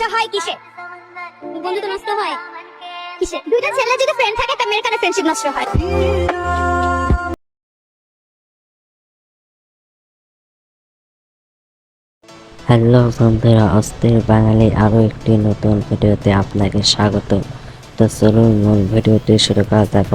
নষ্ট হয় কিসে? বন্ধুত্ব নষ্ট হয় কিসে? দুইটা ছেলে যদি ফ্রেন্ড থাকে একটা মেয়ের কানে ফ্রেন্ডশিপ নষ্ট হয়। হ্যালো বন্ধুরা অস্থির বাঙালি আরও একটি নতুন ভিডিওতে আপনাকে স্বাগত তো চলুন মূল ভিডিওটি শুরু করা যাক।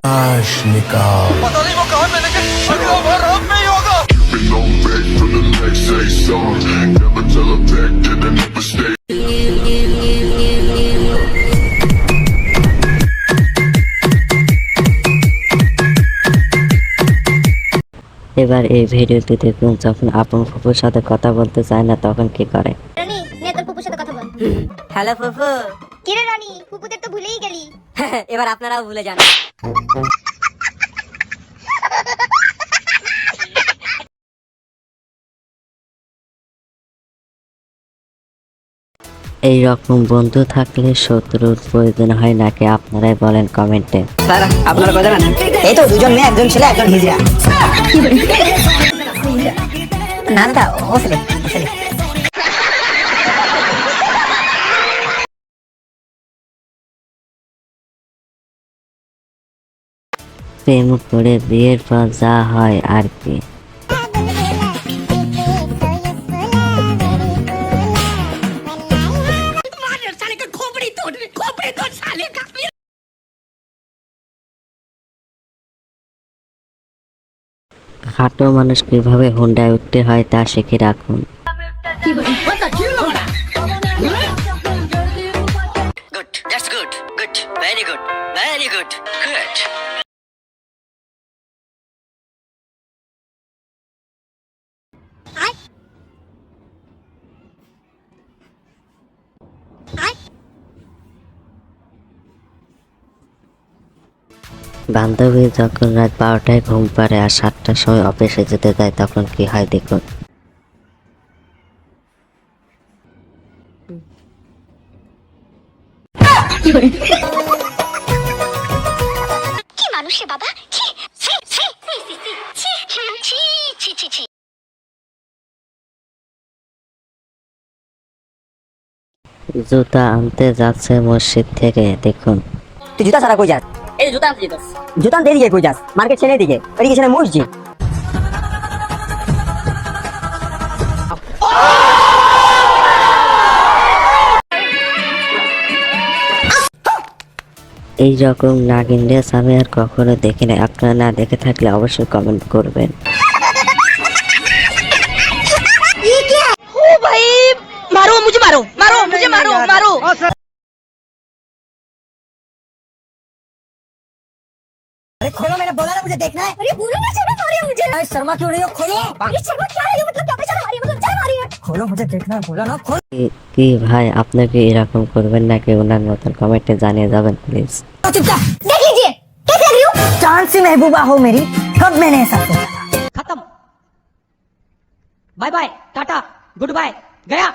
এবার এই ভিডিওটি দেখুন যখন আপন ফুপুর সাথে কথা বলতে চায় না তখন কি করে? রানী নে তোর ফুপুর সাথে কথা বল। হ্যালো ফুফু। কিরে রানী ফুপুদের তো ভুলেই গেলি। এবার আপনারাও ভুলে যান। এই রকম বন্ধু থাকলে শত্রুর প্রয়োজন হয় নাকি? আপনারাই বলেন কমেন্টে। স্যার আপনারা কথা জানেন এই তো দুজন মেয়ে একজন ছেলে একজন হিজড়া। না দাদা ও ছেলে ছেলে। প্রেম করে বিয়ের পর যা হয় আর কি। খাটো মানুষ কীভাবে হুন্ডায় উঠতে হয় তা শিখে রাখুন। গুড বান্ধবী যখন রাত বারোটায় ঘুম পাড়ে আর সাতটার সময় অফিসে যেতে যায় তখন কি হয় দেখুন জুতা আনতে যাচ্ছে মসজিদ থেকে দেখুন জুতা ছাড়া কই যাচ্ছে এই জুতা আনতে যেতাস জুতা আনতে এদিকে কই যাস? মার্কেট ছেড়ে এদিকে। এদিকে ছেড়ে মসজিদ। এই রকম নাগিন ড্রেস আমি আর কখনো দেখি না আপনারা না দেখে থাকলে অবশ্যই কমেন্ট করবেন। अरे खोलो मैंने बोला ना मुझे देखना है अरे बोलो ना शर्मा मारी है मुझे अरे शर्मा क्यों रही हो खोलो अरे शर्मा क्या है ये मतलब क्या बेचारा मारी है मतलब क्या मारी है खोलो मुझे देखना है बोला ना खोलो কি- কি ভাই আপনি কি এরকম করবেন নাকি ওনার মতন কমেন্টে জানিয়ে যাবেন প্লিজ चुपचाप देख लीजिए कैसे लग रही हूँ चांद सी महबूबा हो मेरी कब मैंने ऐसा सोचा खत्म bye bye tata goodbye गया